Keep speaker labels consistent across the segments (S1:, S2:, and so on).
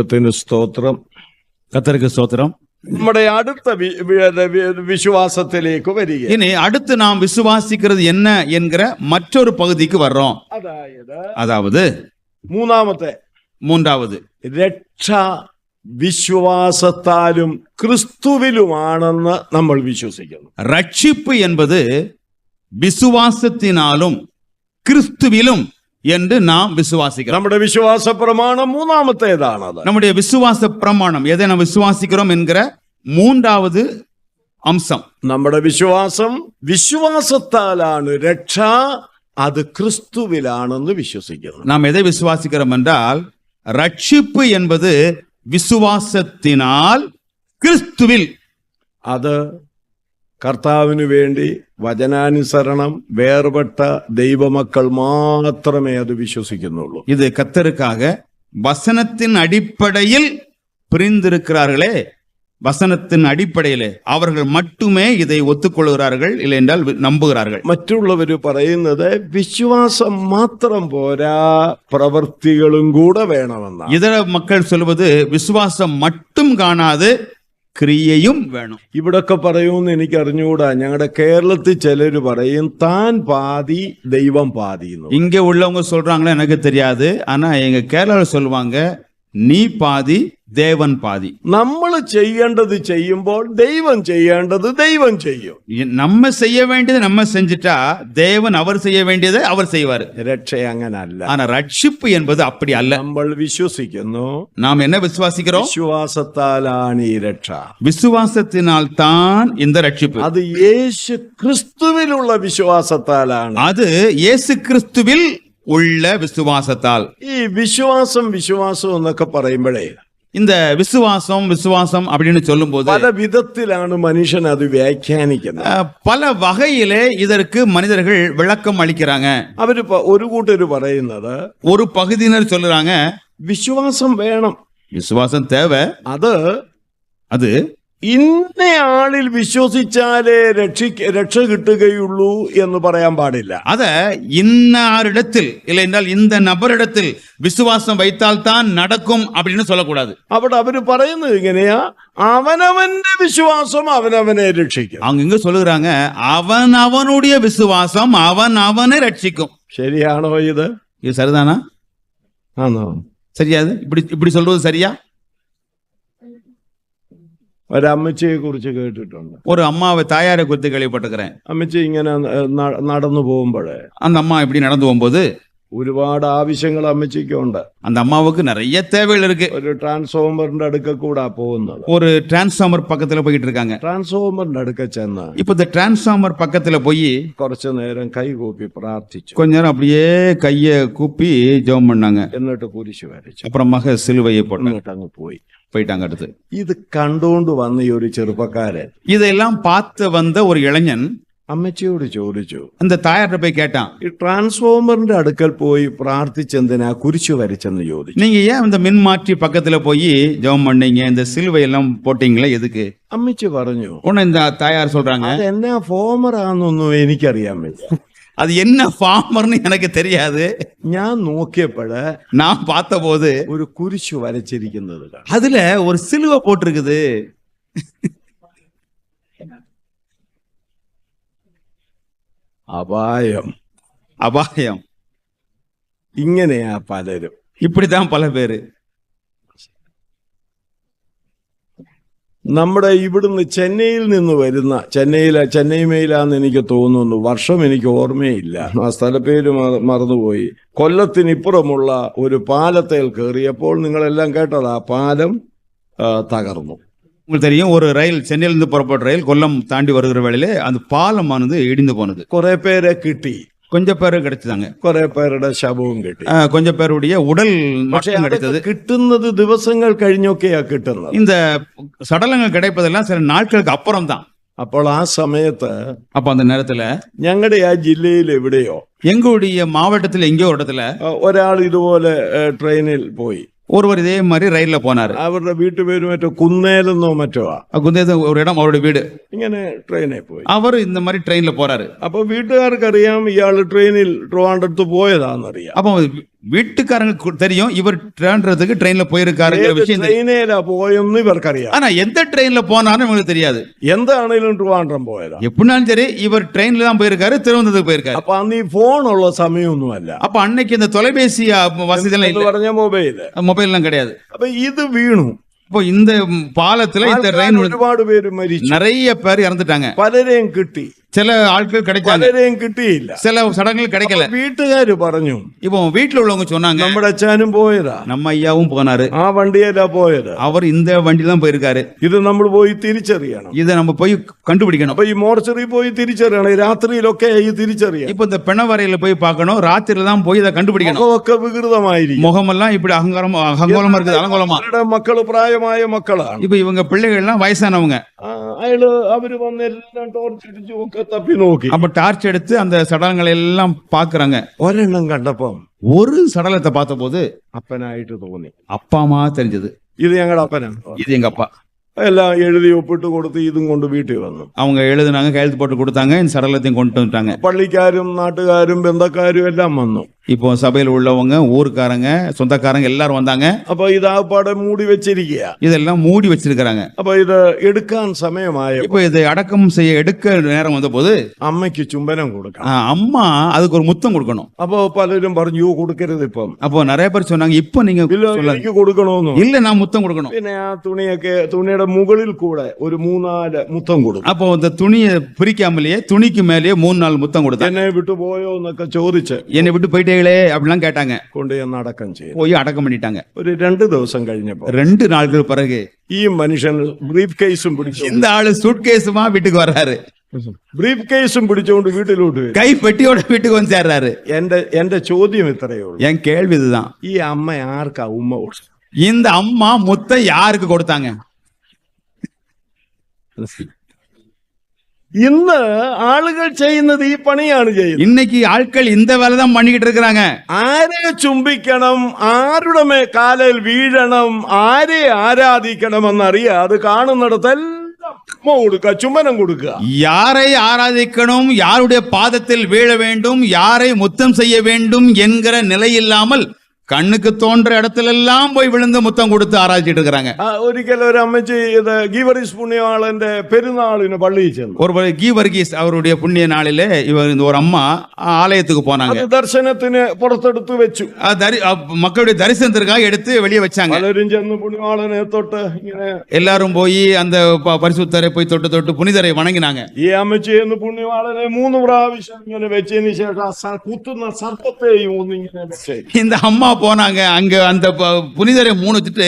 S1: ദൈവത്തിന് സ്തോത്രം
S2: കത്തർക്ക് സ്തോത്രം
S1: നമ്മുടെ അടുത്ത വിശ്വാസത്തിലേക്ക് വരിക
S2: ഇനി അടുത്ത് നാം വിശ്വാസിക്കുന്നത് എന്ന എൻകിற മറ്റൊരു പകുതിക്ക് വരണം
S1: അതായത്
S2: അതാവത്
S1: മൂന്നാമത്തെ
S2: മൂന്നാവത്
S1: രക്ഷ വിശ്വാസത്താലും ക്രിസ്തുവിലുമാണെന്ന് നമ്മൾ വിശ്വസിക്കുന്നു
S2: രക്ഷിപ്പ് എന്നത് വിശ്വാസത്തിനാലും ക്രിസ്തുവിലും என்று நாம் விசுவாசிக்கிறோம்
S1: നമ്മുടെ വിശ്വാസ പ്രമാണം മൂന്നാമത്തേതാണത്
S2: நம்முடைய விசுவாச பிரமாணம் எதை நாம் விசுவாசிக்கிறோம் என்கிற மூன்றாவது அம்சம்
S1: നമ്മുടെ വിശ്വാസം വിശ്വാസത്താലാണ് രക്ഷ അത് ക്രിസ്തുവിലാണെന്ന് വിശ്വസിക്കുന്നു
S2: நாம் எதை விசுவாசிக்கிறோம் என்றால் ரட்சிப்பு என்பது விசுவாசத்தினால் கிறிஸ்துவில்
S1: അത് കർത്താവിനു വേണ്ടി വചനാനുസരണം വേർപെട്ട ദൈവമക്കൾ മാത്രമേ അത് വിശ്വസിക്കുന്നുള്ളൂ
S2: இது கத்தருக்காக வசனத்தின் அடிப்படையில் பிரிந்திருக்கிறார்களே வசனத்தின் அடிப்படையிலே அவர்கள் மட்டுமே இதை ஒத்துக்கொள்கிறார்கள் இல்லை என்றால் வி- நம்புகிறார்கள்
S1: മറ്റുള്ളവർ പറയുന്നത് വിശ്വാസം മാത്രം പോരാ പ്രവൃത്തികളും കൂടെ വേണമെന്നാണ്
S2: இதர மக்கள் சொல்வது விசுவாசம் மட்டும் காணாது கிரியையும் வேணும்
S1: ഇവിടൊക്കെ പറയുമെന്ന് എനിക്ക് അറിഞ്ഞുകൂടാ ഞങ്ങളുടെ കേരളത്തിൽ ചിലര് പറയും താൻ പാതി ദൈവം പാതി എന്ന്
S2: இங்க உள்ளவங்க சொல்றாங்களா எனக்கு தெரியாது ஆனா எங்க கேரளாவில் சொல்லுவாங்க நீ பாதி தேவன் பாதி
S1: നമ്മൾ ചെയ്യേണ്ടത് ചെയ്യുമ്പോൾ ദൈവം ചെയ്യേണ്ടത് ദൈവം ചെയ്യും
S2: இ- நம்ம செய்ய வேண்டியதை நம்ம செஞ்சுட்டா தேவன் அவர் செய்ய வேண்டியதை அவர் செய்வாரு
S1: രക്ഷ അങ്ങനല്ല
S2: ஆனா ரட்சிப்பு என்பது அப்படி அல்ல
S1: നമ്മൾ വിശ്വസിക്കുന്നു
S2: நாம் என்ன விசுவாசிக்கிறோம்
S1: വിശ്വാസത്താലാണ് ഈ രക്ഷ
S2: விசுவாசத்தினால் தான் இந்த ரட்சிப்பு
S1: അത് യേശു ക്രിസ്തുവിലുള്ള വിശ്വാസത്താലാണ്
S2: அது இயேசு கிறிஸ்துவில் உள்ள விசுவாசத்தால்
S1: ഈ വിശ്വാസം വിശ്വാസം എന്നൊക്കെ പറയുമ്പോഴേ
S2: இந்த விசுவாசம் விசுவாசம் அப்படின்னு சொல்லும்போது
S1: പല വിധത്തിലാണ് മനുഷ്യൻ അത് വ്യാഖ്യാനിക്കുന്നത്
S2: அஹ், பல வகையிலே இதற்கு மனிதர்கள் விளக்கம் அளிக்கிறாங்க
S1: അവര് പ- ഒരു കൂട്ടര് പറയുന്നത്
S2: ஒரு பகுதியினர் சொல்லுறாங்க
S1: വിശ്വാസം വേണം
S2: விசுவாசம் தேவை
S1: അത്
S2: அது
S1: ഇന്നയാളിൽ വിശ്വസിച്ചാലേ രക്ഷിക്ക രക്ഷ കിട്ടുകയുള്ളൂ എന്ന് പറയാൻ പാടില്ല
S2: அத இன்னாரிடத்தில் இல்லை என்றால் இந்த நபரிடத்தில் விசுவாசம் வைத்தால் தான் நடக்கும் அப்படின்னு சொல்லக்கூடாது
S1: അവിടെ അവര് പറയുന്നത് ഇങ്ങനെയാ അവനവന്റെ വിശ്വാസം അവനവനെ രക്ഷിക്കും
S2: அவங்க இங்க சொல்லுகிறாங்க அவன் அவனுடைய விசுவாசம் அவன் அவனை ரட்சிக்கும்
S1: ശരിയാണോ ഇത്
S2: இது சரிதானா
S1: ആണോ
S2: சரியாது இப்படி இப்படி சொல்றது சரியா
S1: ഒരമ്മച്ചിയെ കുറിച്ച് കേട്ടിട്ടുണ്ട്
S2: ஒரு அம்மாவை தாயாரை குறித்து கேள்விப்பட்டிருக்கிறேன்
S1: അമ്മച്ചി ഇങ്ങനെ ന- നടന്നു പോകുമ്പോഴേ
S2: அந்த அம்மா இப்படி நடந்து போகும்போது
S1: ഒരുപാട് ആവശ്യങ്ങൾ അമ്മച്ചിക്കുണ്ട്
S2: அந்த அம்மாவுக்கு நிறைய தேவைகள் இருக்கு
S1: ഒരു ട്രാൻസ്ഫോമറിന്റെ അടുക്ക കൂടാ പോകുന്നത്
S2: ஒரு டிரான்ஸ்ஃபார்மர் பக்கத்துல போயிட்டு இருக்காங்க
S1: ട്രാൻസ്ഫോമറിന്റെ അടുക്ക ചെന്ന്
S2: இப்போ இந்த டிரான்ஸ்ஃபார்மர் பக்கத்துல போய்
S1: കുറച്ചു നേരം കൈകൂപ്പി പ്രാർത്ഥിച്ചു
S2: கொஞ்ச நேரம் அப்படியே கைய கூப்பி ஜெபம் பண்ணாங்க
S1: എന്നിട്ട് കുരിശ് വരച്ചു
S2: அப்புறமாக சிலுவையை போட்டாங்க
S1: എന്നിട്ട് അങ്ങ് പോയി
S2: போயிட்டாங்க அடுத்து
S1: ഇത് കണ്ടുകൊണ്ട് വന്ന ഈ ഒരു ചെറുപ്പക്കാരൻ
S2: இதெல்லாம் பார்த்து வந்த ஒரு இளைஞன்
S1: അമ്മച്ചിയോട് ചോദിച്ചു
S2: அந்த தாயார்கிட்ட போய் கேட்டான்
S1: ഈ ട്രാൻസ്ഫോമറിന്റെ അടുക്കൽ പോയി പ്രാർത്ഥിച്ചെന്തിനാ കുരിശു വരച്ചെന്ന് ചോദിച്ചു
S2: நீங்க ஏன் இந்த மின்மாற்றி பக்கத்துல போய் ஜெபம் பண்ணீங்க இந்த சிலுவை எல்லாம் போட்டீங்களே எதுக்கு
S1: അമ്മച്ചി പറഞ്ഞു
S2: உடனே இந்த தாயார் சொல்றாங்க
S1: അത് എന്നാ ഫോമറാന്നൊന്നും എനിക്കറിയാൻ വയ്യ
S2: അത് എന്ന ഫാമർന്ന് എനിക്ക് തെരിയാതെ
S1: ഞാൻ നോക്കിയപ്പോഴ്
S2: നാം പാത്ത പോത്
S1: ഒരു കുരിശു വരച്ചിരിക്കുന്നത്
S2: അതില് ഒരു സിലുവ പോട്ടിരിക്കുന്നത്
S1: അപായം
S2: അപായം
S1: ഇങ്ങനെയാ പലരും
S2: ഇപ്പിടിത്താൻ പല പേര്
S1: നമ്മുടെ ഇവിടുന്ന് ചെന്നൈയിൽ നിന്ന് വരുന്ന ചെന്നൈയില ചെന്നൈ മെയിലാന്ന് എനിക്ക് തോന്നുന്നു വർഷം എനിക്ക് ഓർമ്മയില്ല ആ സ്ഥലപ്പേര് മറ- മറന്നുപോയി കൊല്ലത്തിനിപ്പുറമുള്ള ഒരു പാലത്തേൽ കയറിയപ്പോൾ നിങ്ങളെല്ലാം കേട്ടത് ആ പാലം ആ, തകർന്നു
S2: உங்களுக்கு தெரியும் ஒரு ரயில் சென்னையிலிருந்து புறப்படுற ரயில் கொல்லம் தாண்டி வருகிற வேளையில அந்த பாலமானது இடிந்து போனது
S1: കുറെ പേരെ കിട്ടി
S2: கொஞ்சம் பேரு கிடைச்சதாங்க
S1: കുറെ പേരുടെ ശവവും കിട്ടി
S2: அஹ், கொஞ்சம் பேருடைய உடல்
S1: പക്ഷെ
S2: மட்டும்
S1: അതൊക്കെ
S2: கிடைத்தது
S1: കിട്ടുന്നത് ദിവസങ്ങൾ കഴിഞ്ഞൊക്കെയാ കിട്ടുന്നത്
S2: இந்த சடலங்கள் கிடைப்பதெல்லாம் சில நாட்களுக்கு அப்புறம் தான்
S1: അപ്പോൾ ആ സമയത്ത്
S2: அப்ப அந்த நேரத்துல
S1: ഞങ്ങളുടെ ആ ജില്ലയിൽ എവിടെയോ
S2: எங்களுடைய மாவட்டத்துல எங்கேயோ ஒரு இடத்துல
S1: ആ, ഒരാൾ ഇതുപോലെ ഏ, ട്രെയിനിൽ പോയി
S2: ஒருவர் இதே மாதிரி ரயில்ல போனாரு
S1: അവരുടെ വീട്ടുപേര് മറ്റോ കുന്നേലെന്നോ മറ്റോ ആ.
S2: குந்தேத ஒரு இடம் அவருடைய வீடு
S1: ഇങ്ങനെ ട്രെയിനിൽ പോയി
S2: அவர் இந்த மாதிரி ட்ரெயின்ல போறாரு
S1: അപ്പൊ വീട്ടുകാർക്കറിയാം ഇയാൾ ട്രെയിനിൽ ട്രിവാൻഡ്രത്ത് പോയതാണെന്നറിയാം
S2: அப்போ வீட்டுக்காரங்க தெரியும் இவர் ட்ரெயின்றதுக்கு ட்ரெயின்ல போயிருக்காருங்கிற
S1: ഏത്
S2: விஷயம் தெரியும்.
S1: ട്രെയിനേലാ പോയെന്ന് ഇവർക്കറിയാം
S2: ஆனா எந்த ட்ரெயின்ல போனாலும் இவங்களுக்கு தெரியாது
S1: എന്താണേലും ട്രിവാൻഡ്രം പോയതാ
S2: எப்படினாலும் சரி இவர் ட்ரெயின்ல தான் போயிருக்காரு திருவனந்தத்துக்கு போயிருக்காரு
S1: അപ്പൊ അന്ന് ഈ ഫോണുള്ള സമയമൊന്നുമല്ല
S2: அப்ப அன்னைக்கு இந்த தொலைபேசி வசதி எல்லாம்
S1: എന്ന്
S2: இல்ல
S1: പറഞ്ഞ മൊബൈല്
S2: மொபைல் எல்லாம் கிடையாது
S1: അപ്പൊ ഇത് വീണു
S2: இப்போ இந்த பாலத்துல இந்த
S1: ആൾക്കാർ
S2: ரயில்
S1: ഒരുപാട് പേര് മരിച്ചു
S2: நிறைய பேர் இறந்துட்டாங்க
S1: പലരെയും കിട്ടി
S2: சில ஆட்கள் கிடைச்சாங்க
S1: പലരെയും കിട്ടിയില്ല
S2: சில சடங்குகள் கிடைக்கல
S1: വീട്ടുകാര് പറഞ്ഞു
S2: இப்போ வீட்டுல உள்ளவங்க சொன்னாங்க
S1: നമ്മുടെ അച്ഛനും പോയതാ
S2: நம்ம ஐயாவும் போனாரு
S1: ആ വണ്ടിയല്ല പോയത്
S2: அவர் இந்த வண்டியில தான் போயிருக்காரு
S1: ഇത് നമ്മൾ പോയി തിരിച്ചറിയണം
S2: இதை நம்ம போய் கண்டுபிடிக்கணும்
S1: അപ്പൊ ഈ മോർച്ചറി പോയി തിരിച്ചറിയണം ഈ രാത്രിയിലൊക്കെ ഈ തിരിച്ചറിയണം
S2: இப்போ இந்த பிணவரையில போய் பார்க்கணும் ராத்திரில தான் போய் இதை கண்டுபிடிக்கணும்
S1: മുഖമൊക്കെ വികൃതമായിരിക്കും
S2: முகமெல்லாம் இப்படி அகங்காரம் அகங்கோலமா இருக்குது அலங்கோலமா
S1: അവരുടെ മക്കള് പ്രായമായ മക്കളാണ്
S2: இப்போ இவங்க பிள்ளைகள் எல்லாம் வயசானவங்க
S1: ആ, അയാള് അവര് വന്ന് എല്ലാം ടോർച്ച് അടിച്ചു ഒക്കെ തപ്പി നോക്കി
S2: அப்ப டார்ச் எடுத்து அந்த சடலங்களை எல்லாம் பாக்குறாங்க
S1: ഒരെണ്ണം കണ്ടപ്പം
S2: ஒரு சடலத்தை பார்த்தபோது
S1: അപ്പനായിട്ട് തോന്നി
S2: அப்பா அம்மா தெரிஞ்சது
S1: ഇത് ഞങ്ങളുടെ അപ്പനാണ്
S2: இது எங்க அப்பா
S1: എല്ലാം എഴുതി ഒപ്പിട്ട് കൊടുത്ത് ഇതും കൊണ്ട് വീട്ടിൽ വന്നു
S2: அவங்க எழுதுனாங்க கையெழுத்து போட்டு கொடுத்தாங்க இந்த சடலத்தையும் கொண்டு வந்துட்டாங்க
S1: പള്ളിക്കാരും നാട്ടുകാരും ബന്ധക്കാരും എല്ലാം വന്നു
S2: இப்போ சபையில் உள்ளவங்க ஊருக்காரங்க சொந்தக்காரங்க எல்லாரும் வந்தாங்க
S1: അപ്പൊ ഇതാപ്പാടെ മൂടി വെച്ചിരിക്കുക
S2: இதெல்லாம் மூடி வச்சிருக்கிறாங்க
S1: അപ്പൊ ഇത് എടുക്കാൻ സമയമായ
S2: இப்போ இதை அடக்கம் செய்ய எடுக்க நேரம் வந்தபோது
S1: അമ്മയ്ക്ക് ചുംബനം കൊടുക്കണം
S2: ஆ, அம்மா அதுக்கு ஒரு முத்தம் கொடுக்கணும்
S1: അപ്പൊ പലരും പറഞ്ഞു "യ്യോ, കൊടുക്കരുത് ഇപ്പം
S2: அப்போ நிறைய பேர் சொன்னாங்க இப்போ நீங்க
S1: ഇല്ല
S2: சொல்லாதீங்க.
S1: എനിക്ക് കൊടുക്കണമെന്നു
S2: இல்ல நான் முத்தம் கொடுக்கணும்
S1: പിന്നെ ആ തുണിയൊക്കെ തുണിയുടെ മുകളിൽ കൂടെ ഒരു മൂന്നാല് മുത്തം കൊടുക്കും
S2: அப்போ இந்த துணியை பிரிக்காமலேயே துணிக்கு மேலேயே மூணு நாள் முத்தம் கொடுத்தாங்க
S1: എന്നെ വിട്ടു പോയോ എന്നൊക്കെ ചോദിച്ച്
S2: என்னை விட்டு போயிட்டீங்களே அப்படிலாம் கேட்டாங்க
S1: കൊണ്ട് ചെന്ന് അടക്കം ചെയ്തു
S2: போய் அடக்கம் பண்ணிட்டாங்க
S1: ഒരു രണ്ട് ദിവസം കഴിഞ്ഞപ്പോ
S2: ரெண்டு நாட்கள் பிறகு
S1: ഈ മനുഷ്യൻ ബ്രീഫ് കേസും പിടിച്ചു
S2: இந்த ஆளு சூட்கேஸுமா வீட்டுக்கு வர்றாரு
S1: ബ്രീഫ് കേസും പിടിച്ചുകൊണ്ട് വീട്ടിലോട്ട് വരും
S2: கை பெட்டியோட வீட்டுக்கு வந்து சேர்றாரு
S1: എന്റെ എന്റെ ചോദ്യം ഇത്രയേ ഉള്ളൂ
S2: என் கேள்வி இதுதான்
S1: ഈ അമ്മ ആർക്കാ ഉമ്മ കൊടുത്തത്?
S2: இந்த அம்மா முத்தை யாருக்கு கொடுத்தாங்க
S1: ഇന്ന് ആളുകൾ ചെയ്യുന്നത് ഈ പണിയാണ് ചെയ്യുന്നത്
S2: இன்னைக்கு ஆட்கள் இந்த வேலை தான் பண்ணிக்கிட்டு இருக்கிறாங்க
S1: ആരെ ചുംബിക്കണം ആരുടെ മേ കാലിൽ വീഴണം ആരെ ആരാധിക്കണം എന്നറിയാതെ കാണുന്നിടത്തെല്ലാം ഉമ്മ കൊടുക്കുക ചുംബനം കൊടുക്കുക
S2: யாரை ஆராதிக்கணும் யாருடைய பாதத்தில் வீழ வேண்டும் யாரை முத்தம் செய்ய வேண்டும் என்கிற நிலை இல்லாமல் கண்ணுக்கு தோன்ற இடத்துல எல்லாம் போய் விழுந்து முத்தம் கொடுத்து ஆராய்ச்சிட்டு இருக்கிறாங்க
S1: ആ, ഒരിക്കൽ ഒരു അമ്മച്ചി ഇത് ഗീവറിസ് പുണ്യവാളന്റെ പെരുന്നാളിന് പള്ളിയിൽ ചെന്നു
S2: ஒரு கீ வர்கீஸ் அவருடைய புண்ணிய நாளிலே இவர் இந்த ஒரு அம்மா ஆலயத்துக்கு போனாங்க
S1: അത് ദർശനത്തിന് പുറത്തെടുത്ത് വെച്ചു
S2: அது தரி- அ- மக்களுடைய தரிசனத்திற்காக எடுத்து வெளியே வச்சாங்க
S1: പലരും ചെന്ന് പുണ്യവാളനെ തൊട്ട് ഇങ്ങനെ
S2: எல்லாரும் போய் அந்த ப- பரிசுத்தரை போய் தொட்டு தொட்டு புனிதரை வணங்கினாங்க
S1: ഈ അമ്മച്ചി എന്ന് പുണ്യവാളനെ മൂന്ന് പ്രാവശ്യം ഇങ്ങനെ വെച്ചതിന് ശേഷം ആ സ- കുത്തുന്ന സർപ്പത്തെയും ഒന്നിങ്ങനെ വെച്ചേ
S2: இந்த அம்மா போனாங்க அங்க அந்த ப- புனிதரை மூணு வச்சுட்டு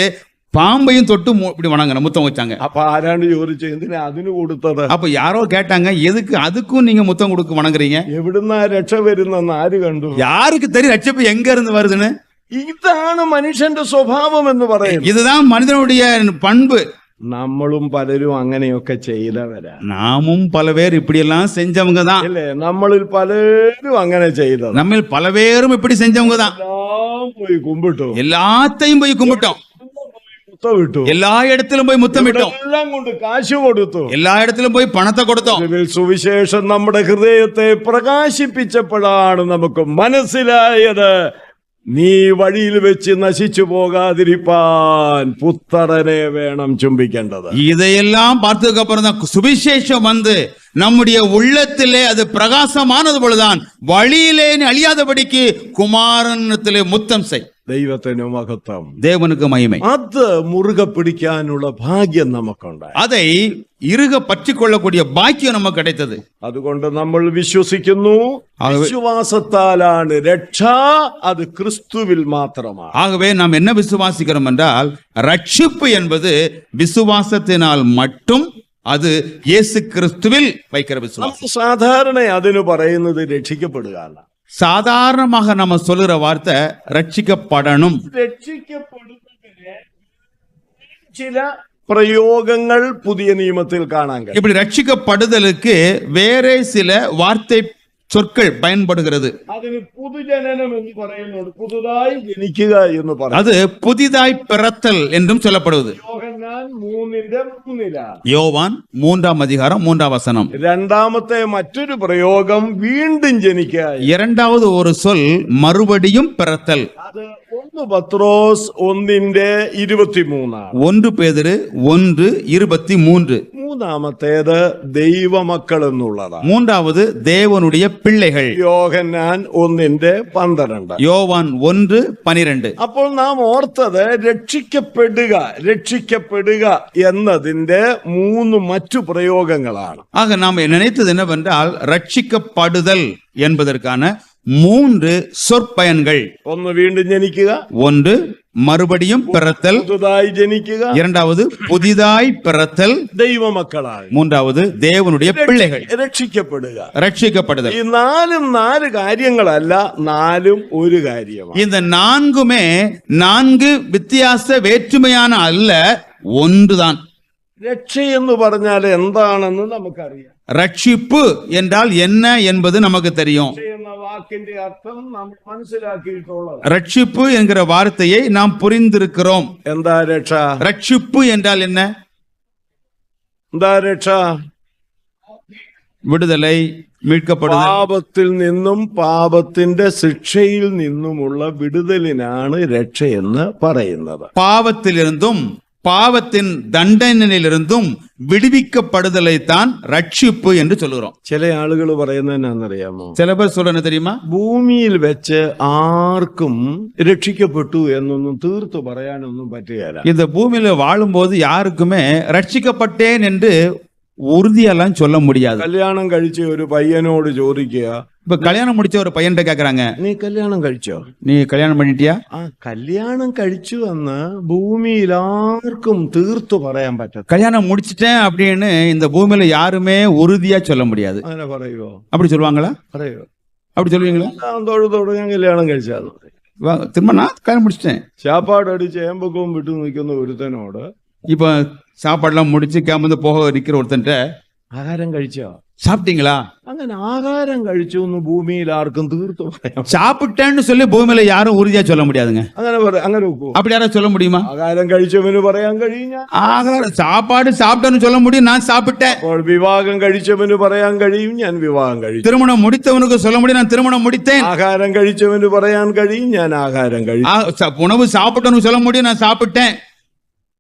S2: பாம்பையும் தொட்டு மூ- இப்படி வணங்கின முத்தம் வச்சாங்க
S1: അപ്പൊ ആരാണ്ട് ചോദിച്ചു എന്തിനാ അതിന് കൊടുത്തത്
S2: அப்ப யாரோ கேட்டாங்க எதுக்கு அதுக்கும் நீங்க முத்தம் கொடுக்க வணங்குறீங்க
S1: എവിടുന്നാ രക്ഷ വരുന്നെന്ന് ആര് കണ്ടു
S2: யாருக்கு தெரியும் ரட்சிப்பு எங்க இருந்து வருதுன்னு
S1: ഇതാണ് മനുഷ്യന്റെ സ്വഭാവം എന്ന് പറയുന്നത്
S2: இதுதான் மனிதனுடைய பண்பு
S1: നമ്മളും പലരും അങ്ങനെയൊക്കെ ചെയ്തവരാ
S2: நாமும் பல பேர் இப்படி எல்லாம் செஞ்சவங்க தான்
S1: അല്ലേ നമ്മളിൽ പലരും അങ്ങനെ ചെയ്തത്
S2: நம்ம பல பேரும் இப்படி செஞ்சவங்க தான்
S1: എല്ലാം പോയി കുമ്പിട്ടു
S2: எல்லாத்தையும் போய் கும்பிட்டோம்
S1: മുത്തമിട്ടു
S2: எல்லா இடத்திலும் போய் முத்தமிட்டோம்
S1: എല്ലാം കൊണ്ട് കാശ് കൊടുത്തു
S2: எல்லா இடத்திலும் போய் பணத்தை கொடுத்தோம்
S1: ഒടുവിൽ സുവിശേഷം നമ്മുടെ ഹൃദയത്തെ പ്രകാശിപ്പിച്ചപ്പോഴാണ് നമുക്ക് മനസ്സിലായത് നീ വഴിയിൽ വെച്ച് നശിച്ചു പോകാതിരിപ്പാൻ പുത്രനെ വേണം ചുംബിക്കേണ്ടത്
S2: இதையெல்லாம் பார்த்ததுக்கு அப்புறம் தான் சுவிசேஷம் வந்து நம்முடைய உள்ளத்திலே அது பிரகாசமானது போலதான் வழியிலே நீ அழியாதபடிக்கு குமாரனத்திலே முத்தம் செய்
S1: ദൈവത്തിന് മഹത്വം
S2: ദേവനുക്ക് മഹിമ
S1: അത് മുറുകെ പിടിക്കാനുള്ള ഭാഗ്യം
S2: നമുക്കുണ്ട് അതെ ഇരുക പറ്റിക്കൊള്ളക്കൂടിയ ഭാഗ്യം നമുക്ക് കിടത്തത്
S1: അതുകൊണ്ട് നമ്മൾ വിശ്വസിക്കുന്നു വിശ്വാസത്താലാണ് രക്ഷ അത് ക്രിസ്തുവിൽ മാത്രമാണ്
S2: ആകവേ നാം എന്നെ വിശ്വാസിക്കണം എന്നാൽ രക്ഷിപ്പ് എന്നത് വിശ്വാസത്തിനാൽ മറ്റും അത് യേശു ക്രിസ്തുവിൽ വൈക്കര
S1: വിശ്വാസം സാധാരണ അതിന് പറയുന്നത് രക്ഷിക്കപ്പെടുകയാണ്
S2: சாதாரணமாக நம்ம சொல்லுற வார்த்தை ரட்சிக்கப்படணும்
S1: രക്ഷിക്കപ്പെടുന്നതിന് ചില പ്രയോഗങ്ങൾ പുതിയ നിയമത്തിൽ കാണാൻ കഴിയും
S2: இப்படி ரட்சிக்கப்படுதலுக்கு வேறே சில வார்த்தை சொற்கள் பயன்படுகிறது
S1: അതിന് പുതുജനനം എന്ന് പറയുന്നുണ്ട് പുതുതായി ജനിക്കുക എന്ന് പറയും
S2: அது புதிதாய் பிறத்தல் என்றும் சொல்லப்படுவது
S1: യോഹന്നാൻ മൂന്നിന്റെ മൂന്നിലാണ്
S2: யோவான் மூன்றாம் அதிகாரம் மூன்றாம் வசனம்
S1: രണ്ടാമത്തെ മറ്റൊരു പ്രയോഗം വീണ്ടും ജനിക്കുക
S2: இரண்டாவது ஒரு சொல் மறுபடியும் பிறத்தல்
S1: അത് ഒന്ന് പത്രോസ് ഒന്നിന്റെ ഇരുപത്തിമൂന്നാണ്
S2: ஒன்று பேதிரு ஒன்று இருபத்தி மூன்று
S1: മൂന്നാമത്തേത് ദൈവമക്കൾ എന്നുള്ളതാണ്
S2: மூன்றாவது தேவனுடைய பிள்ளைகள்
S1: യോഹന്നാൻ ഒന്നിന്റെ പന്ത്രണ്ട്
S2: யோவான் ஒன்று பனிரெண்டு
S1: അപ്പോൾ നാം ഓർത്തത് രക്ഷിക്കപ്പെടുക രക്ഷിക്കപ്പെടുക എന്നതിന്റെ മൂന്ന് മറ്റു പ്രയോഗങ്ങളാണ്
S2: ஆக நாம் நினைத்தது என்னவென்றால் ரட்சிக்கப்படுதல் என்பதற்கான மூன்று சொற்பயன்கள்
S1: ഒന്ന് വീണ്ടും ജനിക്കുക
S2: ஒன்று மறுபடியும் பிறத்தல்
S1: പുതുതായി ജനിക്കുക
S2: இரண்டாவது புதிதாய் பிறத்தல்
S1: ദൈവമക്കളായി
S2: மூன்றாவது தேவனுடைய பிள்ளைகள்
S1: രക്ഷിക്കപ്പെടുക
S2: ரட்சிக்கப்படுதல்
S1: ഈ നാലും നാല് കാര്യങ്ങളല്ല നാലും ഒരു കാര്യമാണ്
S2: இந்த நான்குமே நான்கு வித்தியாச வேற்றுமையான அல்ல ஒன்றுதான்
S1: രക്ഷ എന്ന് പറഞ്ഞാൽ എന്താണെന്ന് നമുക്കറിയാം
S2: ரட்சிப்பு என்றால் என்ன என்பது நமக்கு தெரியும்
S1: രക്ഷ എന്ന വാക്കിന്റെ അർത്ഥം നമ്മൾ മനസ്സിലാക്കിയിട്ടുള്ളത്
S2: ரட்சிப்பு என்கிற வார்த்தையை நாம் புரிந்திருக்கிறோம்
S1: എന്താ രക്ഷ
S2: ரட்சிப்பு என்றால் என்ன
S1: എന്താ രക്ഷ
S2: விடுதலை மீட்கப்படுதல்
S1: പാപത്തിൽ നിന്നും പാപത്തിന്റെ ശിക്ഷയിൽ നിന്നുമുള്ള വിടുതലിനാണ് രക്ഷയെന്ന് പറയുന്നത്
S2: பாவத்திலிருந்தும் பாவத்தின் தண்டனையிலிருந்தும் விடுவிக்கப்படுதலை தான் ரட்சிப்பு என்று சொல்லுகிறோம்
S1: ചില ആളുകൾ പറയുന്നത് എന്നാണെന്നറിയാമോ
S2: சில பேர் சொல்றது தெரியுமா
S1: ഭൂമിയിൽ വെച്ച് ആർക്കും രക്ഷിക്കപ്പെട്ടു എന്നൊന്നും തീർത്തു പറയാനൊന്നും പറ്റുകയില്ല
S2: இந்த பூமியில வாழும்போது யாருக்குமே ரட்சிக்கப்பட்டேன் என்று உறுதியெல்லாம் சொல்ல முடியாது
S1: കല്യാണം കഴിച്ച ഒരു പയ്യനോട് ചോദിക്കുക
S2: இப்ப கல்யாணம் முடிச்ச ஒரு பையன்கிட்ட கேக்குறாங்க
S1: നീ കല്യാണം കഴിച്ചോ
S2: நீ கல்யாணம் பண்ணிட்டியா
S1: ആ കല്യാണം കഴിച്ചു എന്ന് ഭൂമിയിൽ ആർക്കും തീർത്തു പറയാൻ പറ്റത്ത
S2: கல்யாணம் முடிச்சிட்டேன் அப்படின்னு இந்த பூமியில யாருமே உறுதியா சொல்ல முடியாது
S1: അങ്ങനെ പറയുവോ
S2: அப்படி சொல்லுவாங்களா
S1: പറയോ
S2: அப்படி சொல்லுவீங்களா
S1: ഞാൻ തൊഴുതോട് ഞാൻ കല്യാണം കഴിച്ചാന്ന് പറയും
S2: வா- திரும்ப நான் கல்யாணம் முடிச்சிட்டேன்
S1: ചാപ്പാടടിച്ച് ഏമ്പക്കവും വിട്ടു നിൽക്കുന്ന ഒരുത്തനോട്
S2: இப்போ சாப்பாடுலாம் முடிச்சு கேம்பந்து போக நிக்கிற ஒருத்தன்ட்ட
S1: ആഹാരം കഴിച്ചോ
S2: சாப்பிட்டீங்களா
S1: അങ്ങനെ ആഹാരം കഴിച്ചു എന്ന് ഭൂമിയിൽ ആർക്കും തീർത്തു പറയാം
S2: சாப்பிட்டேன்னு சொல்லி பூமியில யாரும் உறுதியா சொல்ல முடியாதுங்க
S1: അങ്ങനെ പറ- അങ്ങനെ വെക്കുവോ
S2: அப்படி யாராவது சொல்ல முடியுமா
S1: ആഹാരം കഴിച്ചവന് പറയാൻ കഴിയും ഞാൻ
S2: ஆகாரம் சாப்பாடு சாப்பிட்டேன்னு சொல்ல முடியும் நான் சாப்பிட்டேன்
S1: അപ്പോൾ വിവാഹം കഴിച്ചവന് പറയാൻ കഴിയും ഞാൻ വിവാഹം കഴിച്ചു
S2: திருமணம் முடித்தவனுக்கு சொல்ல முடியும் நான் திருமணம் முடித்தேன்
S1: ആഹാരം കഴിച്ചവന് പറയാൻ കഴിയും ഞാൻ ആഹാരം കഴിച്ചു
S2: ஆ, ச- உணவு சாப்பிட்டவனுக்கு சொல்ல முடியும் நான் சாப்பிட்டேன்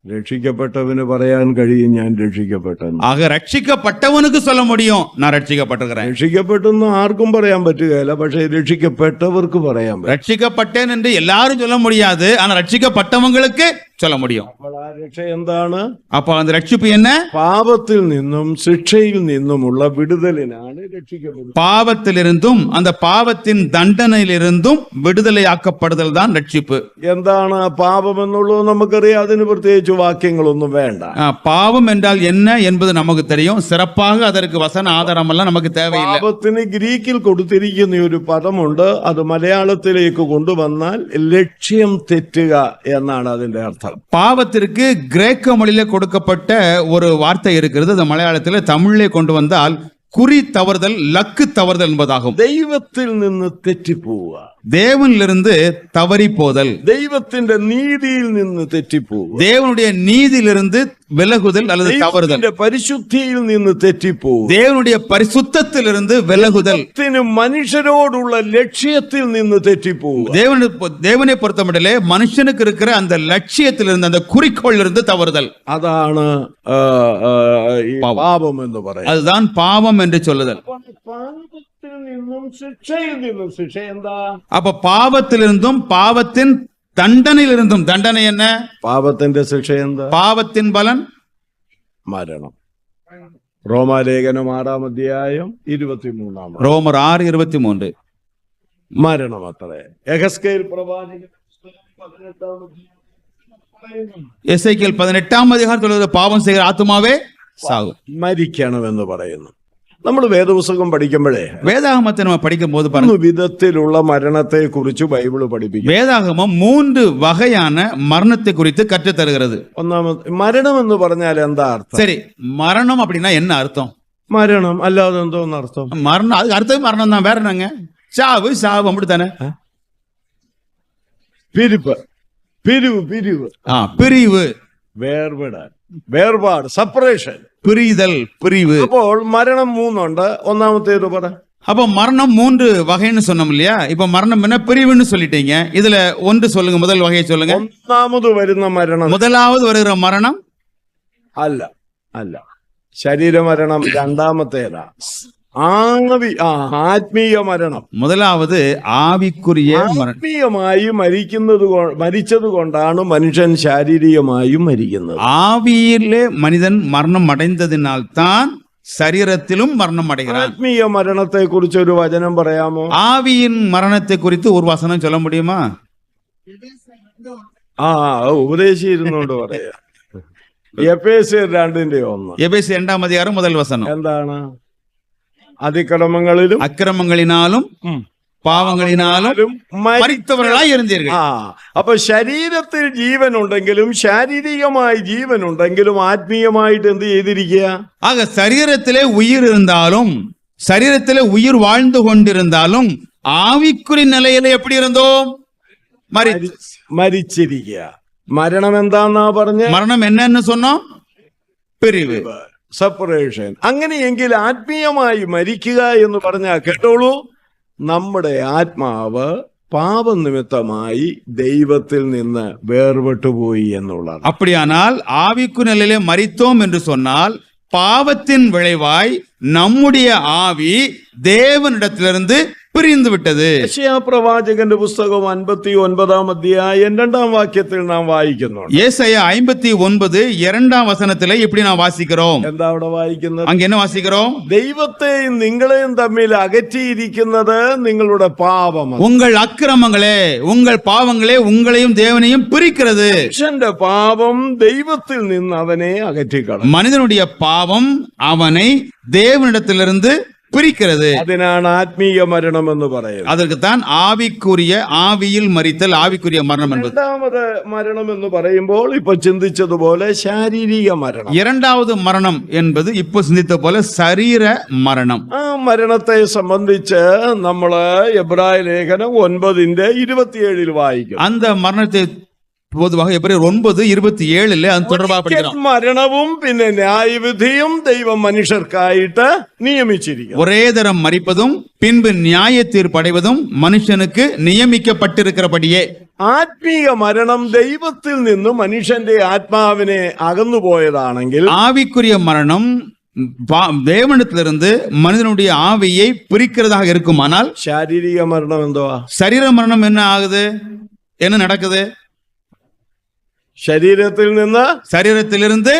S1: രക്ഷിക്കപ്പെട്ടവന് പറയാൻ കഴിയും ഞാൻ രക്ഷിക്കപ്പെട്ടവൻ
S2: ആകെ രക്ഷിക്കപ്പെട്ടവനക്ക് ചൊല്ല മുടിയും ഞാൻ രക്ഷിക്കപ്പെട്ടിരിക്കറേ
S1: രക്ഷിക്കപ്പെട്ടെന്ന് ആർക്കും പറയാൻ പറ്റുകയില്ല പക്ഷേ രക്ഷിക്കപ്പെട്ടവർക്ക് പറയാൻ പറ്റും
S2: രക്ഷിക്കപ്പെട്ടേൻ എല്ലാവരും ചൊല്ല മുടിയാതെ ആന രക്ഷിക്കപ്പെട്ടവങ്ങൾക്ക് சொல்ல முடியும்
S1: അപ്പോൾ ആ രക്ഷ എന്താണ്
S2: அப்ப அந்த ரட்சிப்பு என்ன
S1: പാപത്തിൽ നിന്നും ശിക്ഷയിൽ നിന്നുമുള്ള വിടുതലിനാണ് രക്ഷിക്കപ്പെടുന്നത്
S2: பாவத்திலிருந்தும் அந்த பாவத்தின் தண்டனையிலிருந்தும் விடுதலையாக்கப்படுதல் தான் ரட்சிப்பு
S1: എന്താണ് പാപം എന്നുള്ളത് നമുക്കറിയാം അതിന് പ്രത്യേകിച്ച് വാക്യങ്ങളൊന്നും വേണ്ട
S2: ஆ, பாவம் என்றால் என்ன என்பது நமக்கு தெரியும் சிறப்பாக அதற்கு வசன ஆதாரம் எல்லாம் நமக்கு தேவையில்லை
S1: പാപത്തിന് ഗ്രീക്കിൽ കൊടുത്തിരിക്കുന്ന ഒരു പദമുണ്ട് അത് മലയാളത്തിലേക്ക് കൊണ്ടുവന്നാൽ ലക്ഷ്യം തെറ്റുക എന്നാണ് അതിന്റെ അർത്ഥം
S2: பாவத்திற்கு கிரேக்க மொழியில கொடுக்கப்பட்ட ஒரு வார்த்தை இருக்கிறது அது மலையாளத்தில் தமிழிலே கொண்டு வந்தால் குறி தவறுதல் லக்கு தவறுதல் என்பதாகும்
S1: ദൈവത്തിൽ നിന്ന് തെറ്റിപ്പോവുക
S2: தேவனிலிருந்து தவறி போதல்
S1: ദൈവത്തിന്റെ നീതിയിൽ നിന്ന് തെറ്റിപ്പോവുക
S2: தேவனுடைய நீதியிலிருந்து விலகுதல் அல்லது தவறுதல்
S1: ദൈവത്തിന്റെ പരിശുദ്ധിയിൽ നിന്ന് തെറ്റിപ്പോവുക
S2: தேவனுடைய பரிசுத்தத்திலிருந்து விலகுதல்
S1: ദൈവത്തിന് മനുഷ്യരോടുള്ള ലക്ഷ്യത്തിൽ നിന്ന് തെറ്റിപ്പോവുക
S2: தேவனை தேவனை பொறுத்தமட்டிலே மனுஷனுக்கு இருக்கிற அந்த லட்சியத்திலிருந்து அந்த குறிக்கோளிலிருந்து தவறுதல்
S1: അതാണ് ആ, ആ, ഈ പാപം എന്ന് പറയുന്നത്
S2: அதுதான் பாவம் என்று சொல்லுதல்
S1: പാപത്തിൽ നിന്നും ശിക്ഷയിൽ നിന്നും ശിക്ഷ എന്താ
S2: அப்ப பாவத்திலிருந்தும் பாவத்தின் தண்டனையிலிருந்தும் தண்டனை என்ன
S1: പാപത്തിന്റെ ശിക്ഷ എന്താ
S2: பாவத்தின் பலன்
S1: മരണം റോമാലേഖനം ആറാം അധ്യായം ഇരുപത്തിമൂന്നാം
S2: ரோமர் ஆறு இருபத்தி மூன்று
S1: മരണം അത്രേ എഹസ്കേൽ പ്രവാചകൻ പതിനെട്ടാം അധ്യായം പറയുന്നു,
S2: எசைக்கியல் பதினெட்டாம் அதிகாரம் சொல்வது பாவம் செய்கிற ஆத்துமாவே சாகும்
S1: മരിക്കണമെന്ന് പറയുന്നു നമ്മൾ വേദപുസ്തകം പഠിക്കുമ്പോഴേ
S2: வேதாகமத்தை நம்ம படிக்கும் போது பாருங்க
S1: മൂന്ന് വിധത്തിലുള്ള മരണത്തെ കുറിച്ച് ബൈബിള് പഠിപ്പിക്കും
S2: வேதாகமம் மூன்று வகையான மரணத்தை குறித்து கற்றுத் தருகிறது
S1: ഒന്നാമത് മരണം എന്ന് പറഞ്ഞാൽ എന്താ അർത്ഥം
S2: சரி மரணம் அப்படின்னா என்ன அர்த்தம்
S1: മരണം അല്ലാതെ എന്തോന്ന് അർത്ഥം
S2: மரணம் அதுக்கு அர்த்தம் மரணம் தான் வேற என்னங்க சாவு சாவு அப்படித்தானே
S1: പിരിപ്പ് പിരിവ് പിരിവ്
S2: ஆ பிரிவு
S1: വേർപെടാൻ വേർപാട് സെപ്പറേഷൻ
S2: பிரிதல் பிரிவு
S1: അപ്പോൾ മരണം മൂന്നുണ്ട് ഒന്നാമത്തേത് പറ
S2: அப்ப மரணம் மூன்று வகைன்னு சொன்னோம் இல்லையா இப்ப மரணம் என்ன பிரிவுன்னு சொல்லிட்டீங்க இதுல ஒன்று சொல்லுங்க முதல் வகையை சொல்லுங்க
S1: ഒന്നാമത് വരുന്ന മരണം
S2: முதலாவது வருகிற மரணம்
S1: അല്ല അല്ല ശരീരമരണം രണ്ടാമത്തേതാ ആവി ആ ആത്മീയ മരണം
S2: முதலாவது ஆவிக்குரிய மரணம்
S1: ആത്മീയമായി മരിക്കുന്നത് കൊ- മരിച്ചത് കൊണ്ടാണ് മനുഷ്യൻ ശാരീരികമായും മരിക്കുന്നത്
S2: ஆவியிலே மனிதன் மரணம் அடைந்ததினால் தான் சரீரத்திலும் மரணம் அடைகிறான்
S1: ആത്മീയ മരണത്തെ കുറിച്ച് ഒരു വചനം പറയാമോ
S2: ஆவியின் மரணத்தை குறித்து ஒரு வசனம் சொல்ல முடியுமா
S1: ആ ഉപദേശി ഇരുന്നോണ്ട് പറയാ എഫ് എസ് രണ്ടിന്റെ ഒന്ന്
S2: எபேசி இரண்டாம் அதிகாரம் முதல் வசனம்
S1: എന്താണ് അതിക്രമങ്ങളിലും
S2: அக்கிரமங்களினாலும்
S1: ഉം,
S2: பாவங்களினாலும் ും
S1: മരി-
S2: மறித்தவர்களாய் இருந்தீர்கள்
S1: ആ അപ്പൊ ശരീരത്തിൽ ജീവൻ ഉണ്ടെങ്കിലും ശാരീരികമായി ജീവൻ ഉണ്ടെങ്കിലും ആത്മീയമായിട്ട് എന്ത് ചെയ്തിരിക്കുക
S2: ஆக சரீரத்திலே உயிர் இருந்தாலும் சரீரத்திலே உயிர் வாழ்ந்து கொண்டிருந்தாலும் ஆவிக்குறி நிலையில எப்படி இருந்தோம் மரி
S1: മരി- മരിച്ചിരിക്കുക മരണം എന്താന്നാ പറഞ്ഞ
S2: மரணம் என்னன்னு சொன்னோம் பிரிவு
S1: സെപ്പറേഷൻ അങ്ങനെയെങ്കിൽ ആത്മീയമായി മരിക്കുക എന്ന് പറഞ്ഞാൽ കേട്ടോളൂ നമ്മുടെ ആത്മാവ് പാപനിമിത്തമായി ദൈവത്തിൽ നിന്ന് വേർപെട്ടുപോയി എന്നുള്ളതാണ്
S2: அப்படியானால் ஆவிக்கு நிலையிலே மரித்தோம் என்று சொன்னால் பாவத்தின் விளைவாய் நம்முடைய ஆவி தேவனிடத்திலிருந்து பிரிந்து விட்டது
S1: പ്രവാചകന്റെ പുസ്തകം അൻപത്തി ഒൻപതാം അധ്യായം രണ്ടാം വാക്യത്തിൽ നാം വായിക്കുന്നുണ്ട്
S2: ஏசாயா ஐம்பத்தி ஒன்பது இரண்டாம் வசனத்திலே இப்படி நான் வாசிக்கிறோம்
S1: എന്താ അവിടെ വായിക്കുന്നത്
S2: அங்க என்ன வாசிக்கிறோம்
S1: ദൈവത്തെയും നിങ്ങളെയും തമ്മിൽ അകറ്റിയിരിക്കുന്നത് നിങ്ങളുടെ പാപം
S2: உங்கள் அக்கிரமங்களே உங்கள் பாவங்களே உங்களையும் தேவனையும் பிரிக்கிறது
S1: മനുഷ്യന്റെ പാപം ദൈവത്തിൽ നിന്ന് അവനെ അകറ്റിക്കളയും
S2: மனிதனுடைய பாவம் அவனை தேவனிடத்திலிருந்து பிரிக்கிறது
S1: അതിനാണ് ആത്മീയ മരണം എന്ന് പറയുന്നത്
S2: அதற்குத்தான் ஆவிக்குரிய ஆவியில் மறித்தல் ஆவிக்குரிய மரணம் என்பது
S1: രണ്ടാമത് മരണം എന്ന് പറയുമ്പോൾ ഇപ്പൊ ചിന്തിച്ചതുപോലെ ശാരീരിക മരണം
S2: இரண்டாவது மரணம் என்பது இப்போ சிந்தித்த போல சரீர மரணம்
S1: ആ മരണത്തെ സംബന്ധിച്ച് നമ്മള് എബ്രായ ലേഖനം ഒൻപതിന്റെ ഇരുപത്തിയേഴിൽ വായിക്കും
S2: அந்த மரணத்தை பொதுவாக எப்படி ஒன்பது இருபத்தி ஏழுல அது தொடர்பாக படிக்கிறோம்
S1: മരണവും പിന്നെ ന്യായവിധിയും ദൈവം മനുഷ്യർക്കായിട്ട് നിയമിച്ചിരിക്കുന്നു
S2: ஒரே தரம் மறிப்பதும் பின்பு நியாய தீர்ப்படைவதும் மனுஷனுக்கு நியமிக்கப்பட்டிருக்கிறபடியே
S1: ആത്മീയ മരണം ദൈവത്തിൽ നിന്ന് മനുഷ്യന്റെ ആത്മാവിനെ അകന്നുപോയതാണെങ്കിൽ
S2: ஆவிக்குரிய மரணம் பா- தேவனிடத்திலிருந்து மனிதனுடைய ஆவியை பிரிக்கிறதாக இருக்குமானால்
S1: ശാരീരിക മരണം എന്തുവാ
S2: சரீர மரணம் என்ன ஆகுது என்ன நடக்குது
S1: ശരീരത്തിൽ നിന്ന്
S2: சரீரத்திலிருந்து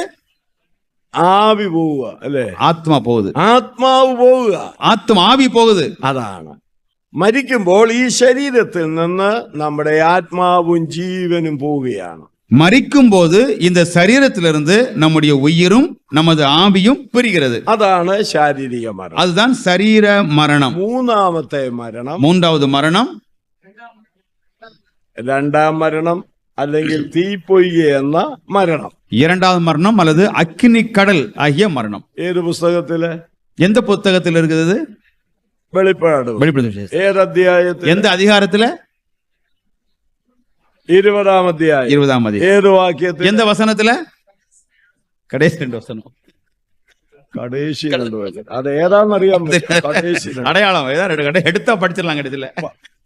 S1: ആവി പോവുക അല്ലെ
S2: ஆத்மா போகுது
S1: ആത്മാവ് പോവുക
S2: ஆத்மா ஆவி போகுது
S1: അതാണ് മരിക്കുമ്പോൾ ഈ ശരീരത്തിൽ നിന്ന് നമ്മുടെ ആത്മാവും ജീവനും പോവുകയാണ്
S2: மறிக்கும் போது இந்த சரீரத்திலிருந்து நம்முடைய உயிரும் நமது ஆவியும் பிரிகிறது
S1: അതാണ് ശാരീരിക മരണം
S2: அதுதான் சரீர மரணம்
S1: മൂന്നാമത്തെ മരണം
S2: மூன்றாவது மரணம்
S1: രണ്ടാം മരണം അല്ലെങ്കിൽ തീപ്പൊയ്ക എന്ന മരണം
S2: இரண்டாவது மரணம் அல்லது அக்கினி கடல் ஆகிய மரணம்
S1: ഏത് പുസ്തകത്തില്
S2: எந்த புத்தகத்தில் இருக்குது
S1: വെളിപ്പാട്
S2: வெளிப்படுத்த
S1: ഏത് അധ്യായത്തിൽ
S2: எந்த அதிகாரத்துல
S1: ഇരുപതാം അധ്യായം
S2: இருபதாம் அதிகாரம்
S1: ഏത് വാക്യത്തിൽ
S2: எந்த வசனத்துல கடைசி ரெண்டு வசனம்
S1: കടേശി രണ്ട് വചനം. അത് ഏതാന്നറിയാൻ പറ്റും. കടേശി രണ്ട്.
S2: அடையாளம் ஏதாவது ரெண்டு கடை எடுத்தா படிச்சிடலாம் கடைசியில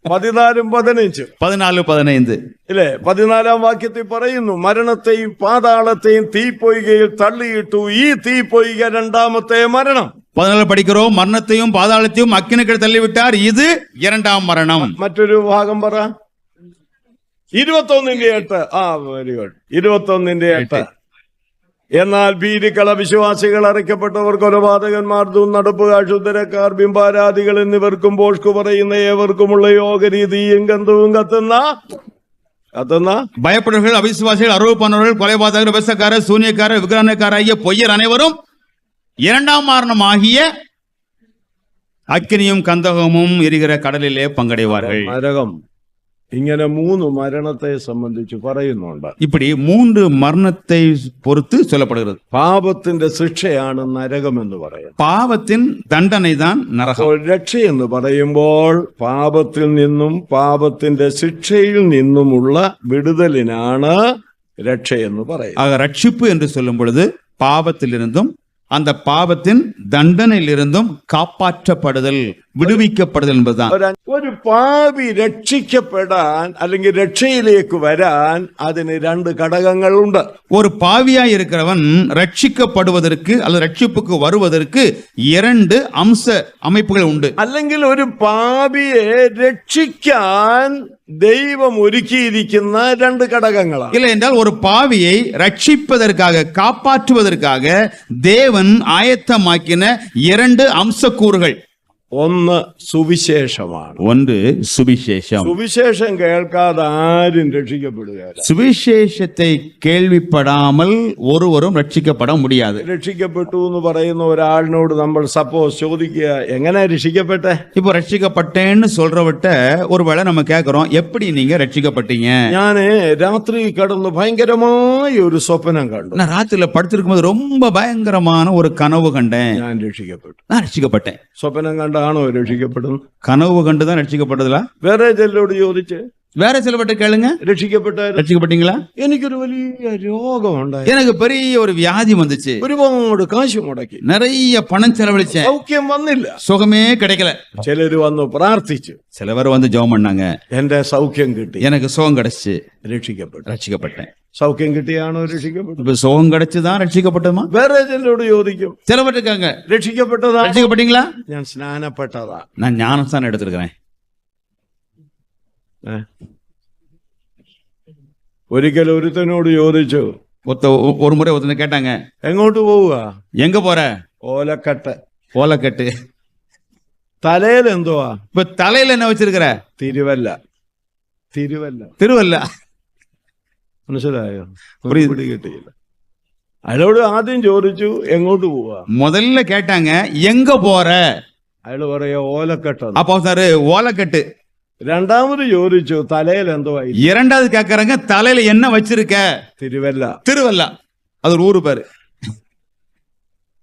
S1: പതിനാലും പതിനഞ്ചും
S2: பதினாலு பதினைந்து
S1: ഇല്ലേ പതിനാലാം വാക്യത്തിൽ പറയുന്നു മരണത്തെയും പാതാളത്തെയും തീപ്പൊയ്കയിൽ തള്ളിയിട്ടു ഈ തീപ്പൊയ്ക രണ്ടാമത്തെ മരണം
S2: பதினாலு படிக்கிறோம் மரணத்தையும் பாதாளத்தையும் அக்கினிகள் தள்ளிவிட்டார் இது இரண்டாம் மரணம்
S1: മറ്റൊരു ഭാഗം പറ ഇരുപത്തൊന്നിന്റെ എട്ട് ആ വെരി ഗുഡ് ഇരുപത്തൊന്നിന്റെ എട്ട് എന്നാൽ ഭീതിക്കള വിശ്വാസികൾ അറയ്ക്കപ്പെട്ടവർ കൊലപാതകന്മാർ ദുന്നടപ്പുകാർ ശുദ്ധരക്കാർ ബിംബാരാധികൾ എന്നിവർക്കും പോഷ്കു പറയുന്ന ഏവർക്കുമുള്ള യോഗരീതിയും ഗന്ധവും കത്തുന്ന കത്തുന്ന
S2: பயப்படுவர்கள் அவிசுவாசிகள் அருவப்பானவர்கள் கொலைபாதகர் விவசாயக்காரர் சூனியக்காரர் விக்கிரகக்காரர் ஆகிய பொய்யர் அனைவரும் இரண்டாம் மரணம் ஆகிய அக்கினியும் கந்தகமும் எரிகிற கடலிலே பங்கடைவார்கள்
S1: നരകം ഇങ്ങനെ മൂന്ന് മരണത്തെ സംബന്ധിച്ച് പറയുന്നുണ്ട്
S2: இப்படி மூன்று மரணத்தை பொறுத்து சொல்லப்படுகிறது
S1: പാപത്തിന്റെ ശിക്ഷയാണ് നരകമെന്ന് പറയുന്നത്
S2: பாவத்தின் தண்டனை தான் நரகம்
S1: അപ്പോൾ രക്ഷയെന്ന് പറയുമ്പോൾ പാപത്തിൽ നിന്നും പാപത്തിന്റെ ശിക്ഷയിൽ നിന്നുമുള്ള വിടുതലിനാണ് രക്ഷയെന്ന് പറയുന്നത്
S2: ஆக ரட்சிப்பு என்று சொல்லும் பொழுது பாவத்திலிருந்தும் அந்த பாவத்தின் தண்டனையிலிருந்தும் காப்பாற்றப்படுதல் விடுவிக்கப்படுதல் என்பதுதான்
S1: ഒരു ഒരു പാപി രക്ഷിക്കപ്പെടാൻ അല്ലെങ്കിൽ രക്ഷയിലേക്ക് വരാൻ അതിന് രണ്ട് ഘടകങ്ങളുണ്ട്
S2: ஒரு பாவியாய் இருக்கிறவன் ரட்சிக்கப்படுவதற்கு அல்லது ரட்சிப்புக்கு வருவதற்கு இரண்டு அம்ச அமைப்புகள் உண்டு
S1: അല്ലെങ്കിൽ ഒരു പാപിയെ രക്ഷിക്കാൻ ദൈവം ഒരുക്കിയിരിക്കുന്ന രണ്ട് ഘടകങ്ങളാണ്
S2: இல்லை என்றால் ஒரு பாவியை ரட்சிப்பதற்காக காப்பாற்றுவதற்காக தேவன் ஆயத்தமாக்கின இரண்டு அம்சக்கூறுகள்
S1: ഒന്ന് സുവിശേഷമാണ്
S2: ஒன்று சுவிசேஷம்
S1: സുവിശേഷം കേൾക്കാതെ ആരും രക്ഷിക്കപ്പെടുകയില്ല
S2: சுவிசேஷத்தை கேள்விப்படாமல் ஒருவரும் ரட்சிக்கப்பட முடியாது
S1: രക്ഷിക്കപ്പെട്ടു എന്ന് പറയുന്ന ഒരാളിനോട് നമ്മൾ സപ്പോസ് ചോദിക്കുക എങ്ങനെ രക്ഷിക്കപ്പെട്ടെ
S2: இப்போ ரட்சிக்கப்பட்டேன்னு சொல்றவட்ட ஒருவேளை நம்ம கேட்கிறோம் எப்படி நீங்க ரட்சிக்கப்பட்டீங்க
S1: ഞാന് രാത്രി കടന്ന് ഭയങ്കരമായ ഒരു സ്വപ്നം കണ്ടു
S2: நான் ராத்திரில படுத்திருக்கும் போது ரொம்ப பயங்கரமான ஒரு கனவு கண்டேன்
S1: ഞാൻ രക്ഷിക്കപ്പെട്ടു
S2: நான் ரட்சிக்கப்பட்டேன்
S1: സ്വപ്നം കൊണ്ടാണോ രക്ഷിക്കപ്പെടുന്നത്
S2: കനവ് കണ്ടുതാൻ രക്ഷിക്കപ്പെട്ടതല്ല
S1: വേറെ ചിലരോട് ചോദിച്ച്
S2: வேற சிலவட்ட கேளுங்க
S1: രക്ഷിക്കപ്പെട്ടായിരുന്നു
S2: ரட்சிக்கப்பட்டீங்களா
S1: എനിക്കൊരു വലിയ രോഗമുണ്ടായി
S2: எனக்கு பெரிய ஒரு வியாதி வந்துச்சு
S1: ഒരുപാട് കാശ് മുടക്കി
S2: நிறைய பணம் செலவழிச்சேன்
S1: സൗഖ്യം വന്നില്ല
S2: சுகமே கிடைக்கல
S1: ചിലര് വന്ന് പ്രാർത്ഥിച്ചു
S2: சில பேர் வந்து ஜெபம் பண்ணாங்க
S1: എന്റെ സൗഖ്യം കിട്ടി
S2: எனக்கு சுகம் கிடைச்சு
S1: രക്ഷിക്കപ്പെട്ടു
S2: ரட்சிக்கப்பட்டேன்
S1: സൗഖ്യം കിട്ടിയാണോ രക്ഷിക്കപ്പെട്ടു
S2: இப்ப சுகம் கிடைச்சுதான் ரட்சிக்கப்பட்டதுமா
S1: വേറെ ചിലരോട് ചോദിക്കും
S2: சில பேர் இருக்காங்க
S1: രക്ഷിക്കപ്പെട്ടതാ
S2: ரட்சிக்கப்பட்டீங்களா
S1: ഞാൻ സ്നാനപ്പെട്ടതാ
S2: நான் ஞானஸ்தானம் எடுத்திருக்கிறேன்
S1: ഏ? ഒരിക്കൽ ഒരുത്തനോട് ചോദിച്ചു
S2: ஒருத்த ஒரு முறை ஒருத்தனை கேட்டாங்க
S1: എങ്ങോട്ട് പോവുക
S2: எங்க போற
S1: ഓലക്കട്ട്
S2: ஓலக்கட்டு
S1: തലയിൽ എന്തുവാ
S2: இப்ப தலையில என்ன வச்சிருக்கிற
S1: തിരുവല്ല തിരുവല്ല
S2: திருவல்ல
S1: മനസ്സിലായോ
S2: പുരി-
S1: പിടി കിട്ടിയില്ല അയാളോട് ആദ്യം ചോദിച്ചു എങ്ങോട്ട് പോവാ
S2: முதல்ல கேட்டாங்க எங்க போற
S1: അയാൾ പറയാ ഓലക്കട്ട
S2: அப்போ சார் ஓலக்கட்டு
S1: രണ്ടാമത് ചോദിച്ചു തലയിൽ എന്തുവാ ഇത്?
S2: இரண்டாவது கேக்குறாங்க தலையில என்ன வச்சிருக்க
S1: തിരുവല്ല
S2: திருவல்ல அது ஒரு ஊரு பேரு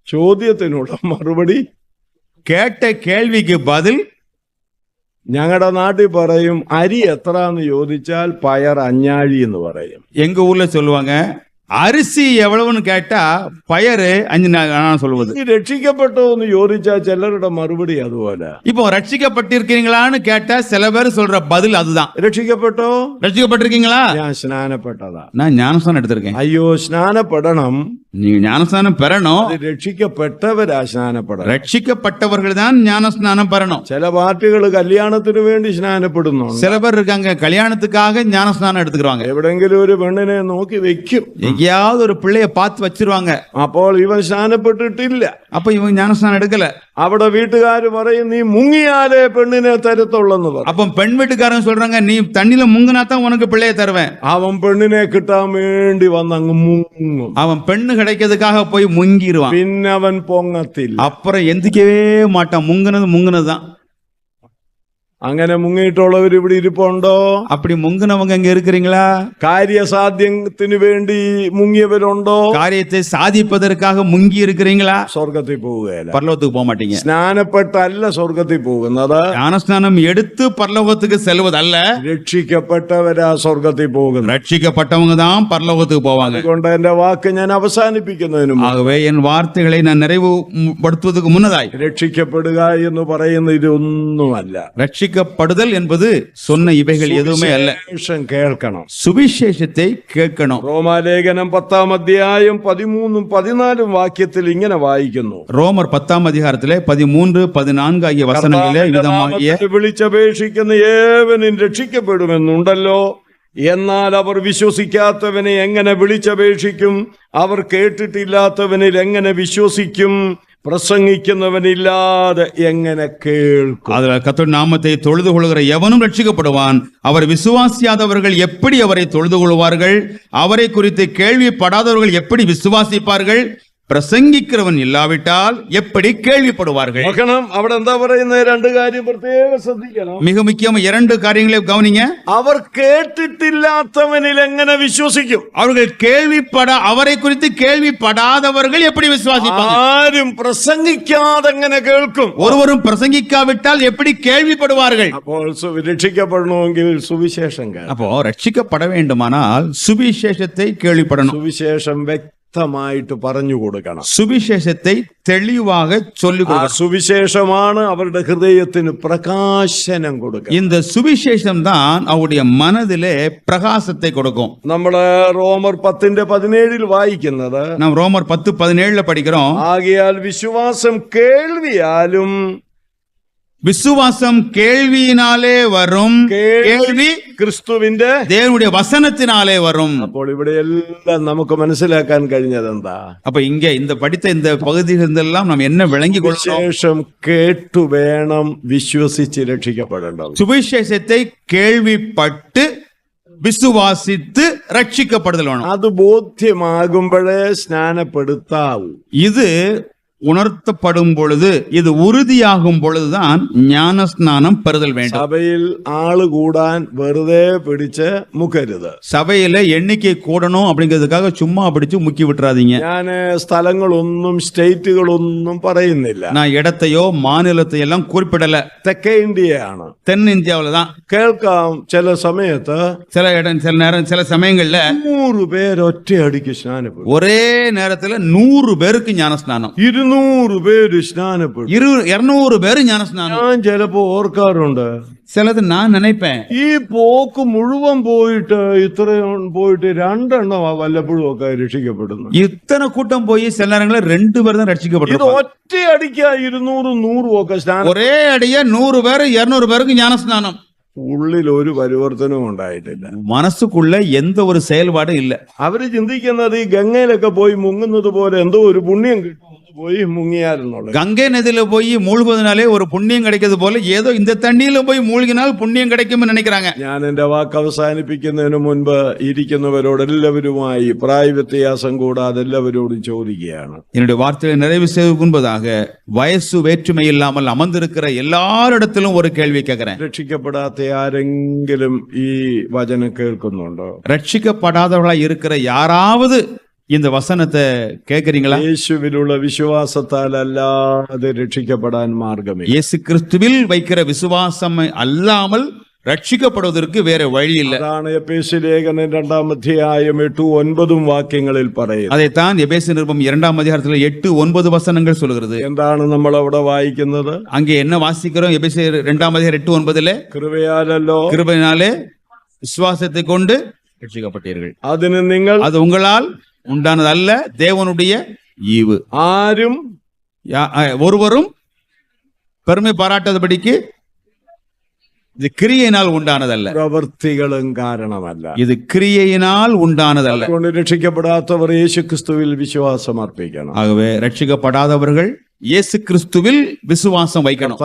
S1: ചോദ്യത്തിനുള്ള മറുപടി
S2: கேட்ட கேள்விக்கு பதில்
S1: ഞങ്ങളുടെ നാട്ടിൽ പറയും അരി എത്രാന്ന് ചോദിച്ചാൽ പയർ അഞ്ഞാഴി എന്ന് പറയും
S2: எங்க ஊர்ல சொல்லுவாங்க அரிசி எவ்வளவுன்னு கேட்டா பயறு அஞ்சு நா- நான் சொல்லுவது
S1: ഈ രക്ഷിക്കപ്പെട്ടോ എന്ന് ചോദിച്ചാൽ ചിലരുടെ മറുപടി അതുപോലെ
S2: இப்போ ரட்சிக்கப்பட்டிருக்கீங்களான்னு கேட்டா சில பேர் சொல்ற பதில் அதுதான்
S1: രക്ഷിക്കപ്പെട്ടോ
S2: ரட்சிக்கப்பட்டிருக்கீங்களா
S1: ഞാൻ സ്നാനപ്പെട്ടതാ
S2: நான் ஞானஸ்தானம் எடுத்திருக்கேன்
S1: അയ്യോ സ്നാനപ്പെടണം
S2: நீங்க ஞானஸ்தானம் பெறணும்
S1: അത് രക്ഷിക്കപ്പെട്ടവരാ സ്നാനപ്പെടണം
S2: ரட்சிக்கப்பட்டவர்கள் தான் ஞானஸ்நானம் பெறணும்
S1: ചില പാർട്ടികൾ കല്യാണത്തിന് വേണ്ടി സ്നാനപ്പെടുന്നുണ്ട്
S2: சில பேர் இருக்காங்க கல்யாணத்துக்காக ஞானஸ்நானம் எடுத்துக்கிறாங்க
S1: എവിടെങ്കിലും ഒരു പെണ്ണിനെ നോക്കി വെക്കും
S2: எங்கேயாவது ஒரு பிள்ளைய பார்த்து வச்சிருவாங்க
S1: അപ്പോൾ ഇവൻ സ്നാനപ്പെട്ടിട്ടില്ല
S2: அப்ப இவங்க ஞானஸ்நானம் எடுக்கல
S1: അവിടെ വീട്ടുകാർ പറയും നീ മുങ്ങിയാലേ പെണ്ണിനെ തരത്തുള്ളെന്ന് പറയും
S2: அப்ப பெண் வீட்டுக்காரங்க சொல்றாங்க நீ தண்ணியில முங்கினா தான் உனக்கு பிள்ளைய தருவேன்
S1: അവൻ പെണ്ണിനെ കിട്ടാൻ വേണ്ടി വന്നങ്ങ് മുങ്ങും
S2: அவன் பெண்ணு கிடைக்கிறதுக்காக போய் முங்கிடுவான்
S1: പിന്നെ അവൻ പൊങ്ങത്തില്ല
S2: அப்புறம் எந்திக்கவே மாட்டான் முங்குனது முங்குனது தான்
S1: അങ്ങനെ മുങ്ങിയിട്ടുള്ളവർ ഇവിടെ ഇരിപ്പുണ്ടോ
S2: அப்படி முங்குனவங்க இங்க இருக்கிறீங்களா
S1: കാര്യസാധ്യത്തിന് വേണ്ടി മുങ്ങിയവരുണ്ടോ
S2: காரியத்தை சாதிப்பதற்காக முங்கி இருக்கிறீங்களா
S1: സ്വർഗത്തിൽ പോവുകയില്ല
S2: பரலோகத்துக்கு போக மாட்டீங்க
S1: സ്നാനപ്പെട്ടല്ല സ്വർഗത്തിൽ പോകുന്നത്
S2: ஞானஸ்நானம் எடுத்து பரலோகத்துக்கு செல்வதல்ல
S1: രക്ഷിക്കപ്പെട്ടവരാ സ്വർഗത്തിൽ പോകുന്നത്
S2: ரட்சிக்கப்பட்டவங்க தான் பரலோகத்துக்கு போவாங்க
S1: അതുകൊണ്ട് എന്റെ വാക്ക് ഞാൻ അവസാനിപ്പിക്കുന്നതിന് മുമ്പ്
S2: ஆகவே என் வார்த்தைகளை நான் நிறைவுபடுத்துவதற்கு முன்னதாய்
S1: രക്ഷിക്കപ്പെടുക എന്ന് പറയുന്ന ഇതൊന്നുമല്ല
S2: ரட்சிக்கப்படுதல் என்பது சொன்ன இவைகள் எதுவுமே அல்ல
S1: സുവിശേഷം കേൾക്കണം
S2: சுவிசேஷத்தை கேட்கணும்
S1: റോമാലേഖനം പത്താം അധ്യായം പതിമൂന്നും പതിനാലും വാക്യത്തിൽ ഇങ്ങനെ വായിക്കുന്നു
S2: ரோமர் பத்தாம் அதிகாரத்திலே பதிமூன்று பதினான்கு ஆகிய வசனங்களிலே
S1: കർത്താവിന്റെ
S2: விதமாகிய
S1: നാമത്തിൽ വിളിച്ചപേക്ഷിക്കുന്ന ഏവനും രക്ഷിക്കപ്പെടുമെന്നുണ്ടല്ലോ എന്നാൽ അവർ വിശ്വസിക്കാത്തവനെ എങ്ങനെ വിളിച്ചപേക്ഷിക്കും അവർ കേട്ടിട്ടില്ലാത്തവനിൽ എങ്ങനെ വിശ്വസിക്കും പ്രസംഗിക്കുന്നവനില്ലാതെ എങ്ങനെ കേൾക്കും
S2: அதுல கர்த்தர் நாமத்தை தொழுது கொள்கிற எவனும் ரட்சிக்கப்படுவான் அவர் விசுவாசியாதவர்கள் எப்படி அவரை தொழுது கொள்வார்கள் அவரை குறித்து கேள்விப்படாதவர்கள் எப்படி விசுவாசிப்பார்கள் പ്രസംഗിക്കുന്നവൻ ഇല്ലാവിട്ടാൽ എപ്പടി കേൾവിപ്പെടുവാർകൾ
S1: നോക്കണം അവിടെ എന്താ പറയുന്ന രണ്ട് കാര്യം പ്രത്യേകം ശ്രദ്ധിക്കണം
S2: മിക മുഖ്യം രണ്ട് കാര്യങ്ങളെ ഗവനിങ്ങ
S1: അവർ കേട്ടിട്ടില്ലാത്തവനിൽ എങ്ങനെ വിശ്വസിക്കും
S2: അവർ കേൾവിപ്പെട അവരെ കുറിച്ച് കേൾവിപ്പെടാതവർകൾ എപ്പടി വിശ്വാസിക്കും
S1: ആരും പ്രസംഗിക്കാതെ എങ്ങനെ കേൾക്കും
S2: ഒരുവരും പ്രസംഗിക്കാവിട്ടാൽ എപ്പടി കേൾവിപ്പെടുവാർകൾ
S1: അപ്പോൾ രക്ഷിക്കപ്പെടണമെങ്കിൽ സുവിശേഷം
S2: അപ്പോ രക്ഷിക്കപ്പെട വേണ്ടുമാനാൽ സുവിശേഷത്തെ കേൾവിപ്പെടണം
S1: സുവിശേഷം വ്യക്തി വ്യക്തമായിട്ട് പറഞ്ഞു കൊടുക്കണം
S2: சுவிசேஷத்தை தெளிவாக சொல்லிக்
S1: ആ
S2: கொடுக்கணும்
S1: സുവിശേഷമാണ് അവരുടെ ഹൃദയത്തിന് പ്രകാശനം കൊടുക്കുക
S2: இந்த சுவிசேஷம் தான் அவருடைய மனதிலே பிரகாசத்தை கொடுக்கும்
S1: നമ്മള് റോമർ പത്തിന്റെ പതിനേഴിൽ വായിക്കുന്നത്
S2: நாம் ரோமர் பத்து பதினேழுல படிக்கிறோம்
S1: ആകിയാൽ വിശ്വാസം കേൾവിയാലും
S2: விசுவாசம் கேள்வியினாலே வரும்
S1: കേൾവി
S2: கேள்வி
S1: ക്രിസ്തുവിന്റെ
S2: தேவனுடைய வசனத்தினாலே வரும்
S1: അപ്പോൾ ഇവിടെ എല്ലാം നമുക്ക് മനസ്സിലാക്കാൻ കഴിഞ്ഞത് എന്താ
S2: அப்ப இங்க இந்த படித்த இந்த பகுதிகளெல்லாம் நாம் என்ன விளங்கி கொள்ளணும்
S1: ശേഷം കേട്ടു വേണം വിശ്വസിച്ച് രക്ഷിക്കപ്പെടേണ്ടത്
S2: சுவிசேஷத்தை கேள்விப்பட்டு விசுவாசித்து ரட்சிக்கப்படுதல் வேணும்
S1: അത് ബോധ്യമാകുമ്പോഴേ സ്നാനപ്പെടുത്താവൂ
S2: இது உணர்த்தப்படும் பொழுது இது உறுதியாகும் பொழுதுதான் ஞான ஸ்நானம் பெறுதல் வேண்டும்
S1: സഭയിൽ ആള് കൂടാൻ വെറുതെ പിടിച്ച് മുക്കരുത്
S2: சபையில எண்ணிக்கை கூடணும் அப்படிங்கிறதுக்காக சும்மா பிடிச்சு முக்கி விட்டுறாதீங்க
S1: ഞാന് സ്ഥലങ്ങളൊന്നും സ്റ്റേറ്റുകളൊന്നും പറയുന്നില്ല
S2: நான் இடத்தையோ மாநிலத்தை எல்லாம் குறிப்பிடல
S1: തെക്കേ ഇന്ത്യയാണ്
S2: தென்னிந்தியாவில தான்
S1: കേൾക്കാം ചില സമയത്ത്
S2: சில இடம் சில நேரம் சில சமயங்கள்ல
S1: നൂറ് പേര് ഒറ്റയടിക്ക് സ്നാനപ്പെടും
S2: ஒரே நேரத்துல நூறு பேருக்கு ஞான ஸ்நானம்
S1: ഇരുന്നൂറ് പേര് സ്നാനപ്പെടും
S2: இரு இருநூறு பேரு ஞான ஸ்நானம்
S1: ഞാൻ ചിലപ്പോ ഓർക്കാറുണ്ട്
S2: சிலது நான் நினைப்பேன்
S1: ഈ പോക്ക് മുഴുവൻ പോയിട്ട് ഇത്രയും പോയിട്ട് രണ്ടെണ്ണം വല്ലപ്പോഴും ഒക്കെ രക്ഷിക്കപ്പെടുന്നു
S2: இத்தனை கூட்டம் போய் சில நேரங்களில் ரெண்டு பேர் தான்
S1: ഇത്
S2: ரட்சிக்கப்பட்டிருப்பாங்க
S1: ഒറ്റയടിക്ക ഇരുന്നൂറും നൂറും ഒക്കെ സ്നാനം
S2: ஒரே அடிய நூறு பேர் இருநூறு பேருக்கு ஞான ஸ்நானம்
S1: ഉള്ളിൽ ഒരു പരിവർത്തനവും ഉണ്ടായിട്ടില്ല
S2: மனசுக்குள்ள எந்த ஒரு செயல்பாடும் இல்ல
S1: അവര് ചിന്തിക്കുന്നത് ഈ ഗംഗയിലൊക്കെ പോയി മുങ്ങുന്നത് പോലെ എന്തോ ഒരു പുണ്യം കിട്ടും ഒന്ന് പോയി മുങ്ങിയാലെന്നുള്ളത്
S2: கங்கை நதியில போய் மூழ்குவதனாலே ஒரு புண்ணியம் கிடைக்கிறது போல ஏதோ இந்த தண்ணியில போய் மூழ்கினால் புண்ணியம் கிடைக்கும்னு நினைக்கிறாங்க
S1: ഞാൻ എന്റെ വാക്ക് അവസാനിപ്പിക്കുന്നതിന് മുൻപ് ഇരിക്കുന്നവരോട് എല്ലാവരുമായി പ്രായ വ്യത്യാസം കൂടാതെ എല്ലാവരോടും ചോദിക്കുകയാണ്
S2: என்னுடைய வார்த்தையை நிறைவு செய்வதற்கு முன்பதாக வயசு வேற்றுமை இல்லாமல் அமர்ந்திருக்கிற எல்லாரிடத்திலும் ஒரு கேள்வி கேட்கிறேன்
S1: രക്ഷിക്കപ്പെടാത്ത ആരെങ്കിലും ഈ വചനം കേൾക്കുന്നുണ്ടോ
S2: ரட்சிக்கப்படாதவர்களா இருக்கிற யாராவது இந்த வசனத்தை கேட்கறீங்களா
S1: യേശുവിലുള്ള വിശ്വാസത്താൽ അല്ലാതെ രക്ഷിക്കപ്പെടാൻ മാർഗമില്ല
S2: இயேசு கிறிஸ்துவில் வைக்கிற விசுவாசம் அல்லாமல் ரட்சிக்கப்படுவதற்கு வேற வழி இல்லை
S1: അതാണ് എപ്പേശ് ലേഖനം രണ്ടാം അധ്യായം എട്ടും ഒൻപതും വാക്യങ്ങളിൽ പറയുന്നത്
S2: அதைத்தான் எபேசு நிருபம் இரண்டாம் அதிகாரத்தில் எட்டு ஒன்பது வசனங்கள் சொல்கிறது
S1: എന്താണ് നമ്മൾ അവിടെ വായിക്കുന്നത്
S2: அங்கே என்ன வாசிக்கிறோம் எபேசு இரண்டாம் அதிகாரம் எட்டு ஒன்பதுல
S1: കൃപയാലല്ലോ
S2: கிருபையினாலே விசுவாசத்தை கொண்டு ரட்சிக்கப்பட்டீர்கள்
S1: അതിന് നിങ്ങൾ
S2: அது உங்களால் உண்டானது அல்ல தேவனுடைய ஈவு
S1: ആരും
S2: யா- அஹ், ஒருவரும் பெருமை பாராட்டாதபடிக்கு இது கிரியையினால் உண்டானதல்ல
S1: പ്രവൃത്തികളും കാരണമല്ല
S2: இது கிரியையினால் உண்டானதல்ல
S1: അതുകൊണ്ട് രക്ഷിക്കപ്പെടാത്തവർ യേശുക്രിസ്തുവിൽ വിശ്വാസം അർപ്പിക്കണം
S2: ஆகவே ரட்சிக்கப்படாதவர்கள் യേശു ക്രിസ്തുവിൽ വിശ്വാസം
S1: വഹിക്കണം.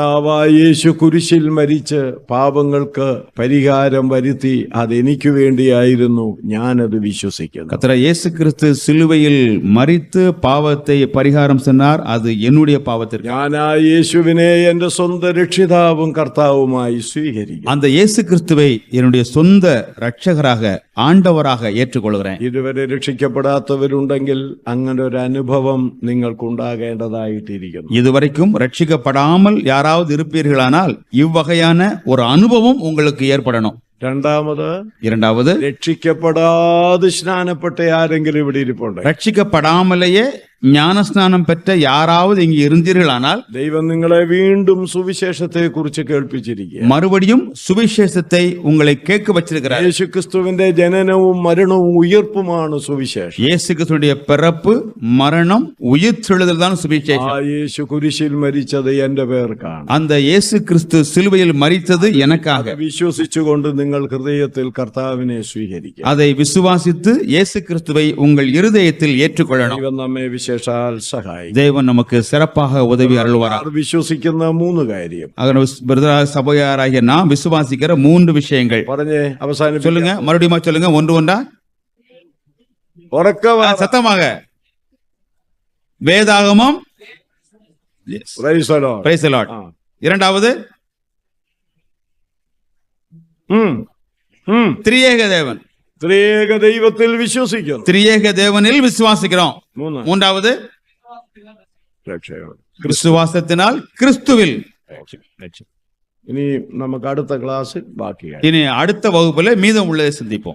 S1: യേശു കുരിശിൽ മരിച്ച് പാപങ്ങൾക്ക് പരിഹാരം വരുത്തി അതെനിക്ക് വേണ്ടിയായിരുന്നു ഞാനത് വിശ്വസിക്കുന്നു
S2: അത്ര യേശു ക്രിസ്തു സിലുവയിൽ മരിത്ത് പാവത്തെ പരിഹാരം ചെന്നാർ അത് എന്നുടേ പാവത്തിൽ
S1: ഞാൻ ആ യേശുവിനെ എന്റെ സ്വന്ത രക്ഷിതാവും കർത്താവുമായി സ്വീകരിക്കും.
S2: അന്ത യേശു ക്രിസ്തുവെ എന്നുടേ സ്വന്ത രക്ഷകരാക ആണ്ടവരാക ഏറ്റുകൊള്ളുകയാണ്
S1: ഇതുവരെ രക്ഷിക്കപ്പെടാത്തവരുണ്ടെങ്കിൽ അങ്ങനെ ഒരു അനുഭവം നിങ്ങൾക്കുണ്ടാകേണ്ടതായിട്ടിരിക്കും.
S2: இதுவரைக்கும் ரட்சிக்கப்படாமல் யாராவது இருப்பீர்களானால் இவ்வகையான ஒரு அனுபவம் உங்களுக்கு ஏற்படணும்
S1: രണ്ടാമത്
S2: இரண்டாவது
S1: രക്ഷിക്കപ്പെടാതെ സ്നാനപ്പെട്ട ആരെങ്കിലും ഇവിടെ ഇരിപ്പുണ്ട്
S2: ரட்சிக்கப்படாமலேயே ജ്ഞാനസ്നാനം പറ്റ യാറാവത് ഇങ്ങ് ഇരുന്നീരുകളാണാൽ
S1: ദൈവം നിങ്ങളെ വീണ്ടും സുവിശേഷത്തെ കുറിച്ച് കേൾപ്പിച്ചിരിക്കുക
S2: മറുപടിയും സുവിശേഷത്തെ ഉങ്ങളെ കേക്ക് വച്ചിരിക്കുക
S1: യേശുക്രിസ്തുവിന്റെ ജനനവും മരണവും ഉയർപ്പുമാണ് സുവിശേഷം
S2: യേശുക്രിസ്തുവിന്റെ പിറപ്പ് മരണം ഉയർത്തെഴുതലാണ് സുവിശേഷം
S1: ആ യേശു കുരിശിൽ മരിച്ചത് എന്റെ പേർക്കാണ്
S2: അന്ത യേശു ക്രിസ്തു സിലുവയിൽ മരിച്ചത് എനക്കാക
S1: വിശ്വസിച്ചുകൊണ്ട് നിങ്ങൾ ഹൃദയത്തിൽ കർത്താവിനെ സ്വീകരിക്കുക
S2: അതെ വിശ്വാസിത്ത് യേശു ക്രിസ്തുവെ ഉങ്ങൾ ഹൃദയത്തിൽ ഏറ്റുകൊള്ളണം
S1: ദൈവം നമ്മെ വിശേഷാൽ സഹായിക്കും
S2: தேவன் நமக்கு சிறப்பாக உதவி அருள்வாரா
S1: അവർ വിശ്വസിക്കുന്ന മൂന്ന് കാര്യം
S2: ஆக பிரதரா சபையாராகிய நாம் விசுவாசிக்கிற மூன்று விஷயங்கள்
S1: പറഞ്ഞേ അവസാനം
S2: சொல்லுங்க மறுபடியும் சொல்லுங்க ஒன்று ஒன்றா
S1: ഉറക്ക
S2: ஆ, சத்தமாக வேதாகமம்
S1: Praise the Lord.
S2: Praise the Lord.
S1: ஆ.
S2: இரண்டாவது
S1: ம். ம்.
S2: திரியேக தேவன்
S1: ത്രിയേക ദൈവത്തിൽ വിശ്വസിക്കുന്നു
S2: ത്രിയേക
S1: ദേവനിൽ
S2: വിശ്വാസിക്കണം
S1: മൂന്നാമത്
S2: വിശ്വാസത്തിനാൽ ക്രിസ്തുവിൽ
S1: ഇനി നമുക്ക് അടുത്ത ക്ലാസ്
S2: ബാക്കിയാണ് ഇനി അടുത്ത വകുപ്പിലെ മീതമുള്ളത് ശ്രദ്ധിപ്പോ